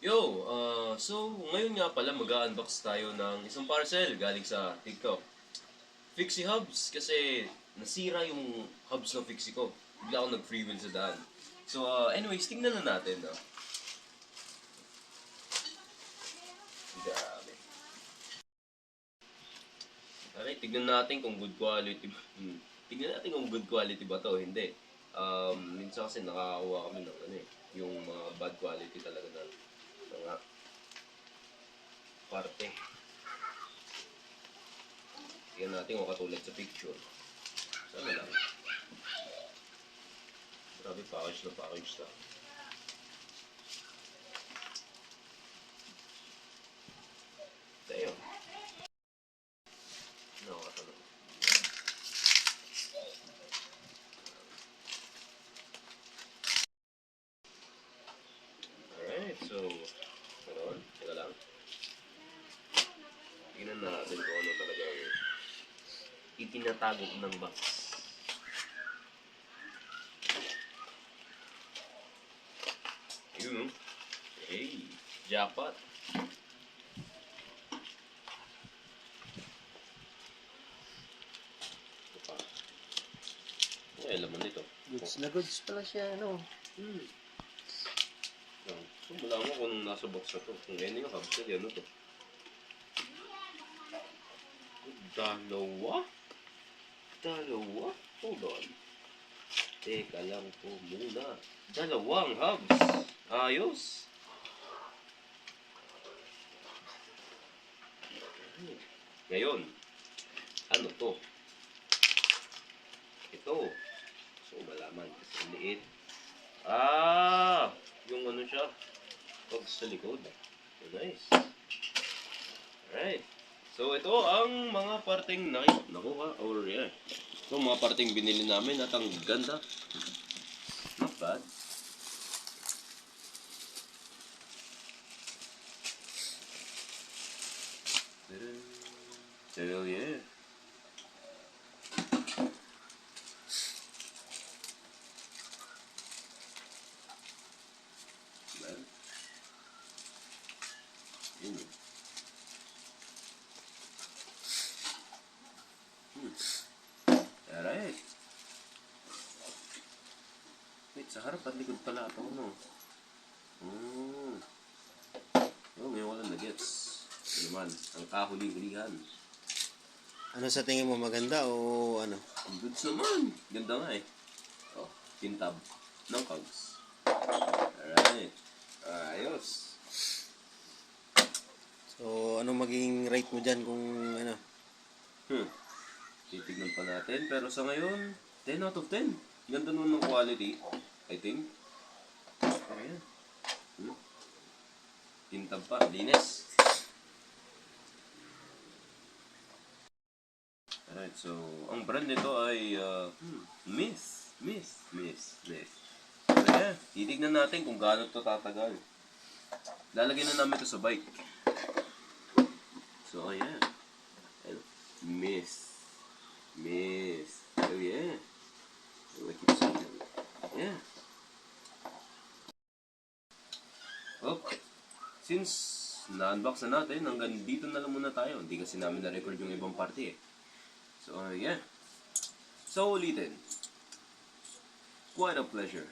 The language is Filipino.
Yo, uh, so ngayon nga pala mag-unbox tayo ng isang parcel galing sa TikTok. Fixie Hubs kasi nasira yung hubs ng Fixie ko. Bigla ako nag-free wheel sa daan. So uh, anyways, tingnan na natin. No? Grabe. Okay, tignan natin kung good quality ba. Hmm. Tignan natin kung good quality ba to. Hindi. Um, minsan kasi nakakakuha kami ng ano eh, yung mga bad quality talaga na mga parte. Tignan natin kung katulad sa picture. Sana lang. Grabe package na package na. Tayo. Nakakatulog. Alright, so, meron. Teka lang. Tingnan natin kung ano talaga ang itinatago ng box. Yun, oh. Hey, jackpot. Ano yung laman nito? Goods na goods pala siya, ano. Hmm. So, malaman ko kung nasa box na to. Kung ano yung hubs na ano to. Dalawa? Dalawa? Hold on. Teka lang po muna. Dalawang hubs. Ayos. Ngayon, ano to? Ito. So, malaman. Liit. Ah! Yung ano siya. Pag sa likod. So, nice. Alright. So, ito ang mga parteng na nakuha or yeah. Ito mga parteng binili namin at ang ganda. Not bad. Hell yeah. Well, yun yun. Hmm. Alright. Wait, sa harap at likod pala ito, no? Hmm. Oh, ngayon wala na gets. Ito naman, ang kahuli-hulihan. Ano sa tingin mo, maganda o ano? Ang goods naman. Ganda nga eh. Oh, tintab ng cogs. Alright. Ayos. So, anong magiging rate mo dyan kung pa natin. Pero sa ngayon, 10 out of 10. Ganda nun ng quality. I think. Ayan. Hmm. Tintab pa. Linis. Alright, so, ang brand nito ay uh, hmm, Miss. Miss. Miss. Miss. So, yeah. Titignan natin kung gaano to tatagal. Lalagyan na namin to sa bike. So, ayan. Ayan. Miss. Miss. Oh, yeah. Oh, I keep saying that. Yeah. Okay. Since na-unbox na natin, hanggang dito na lang muna tayo. Hindi kasi namin na-record yung ibang party eh. So, uh, yeah. So, ulitin. Quite a pleasure.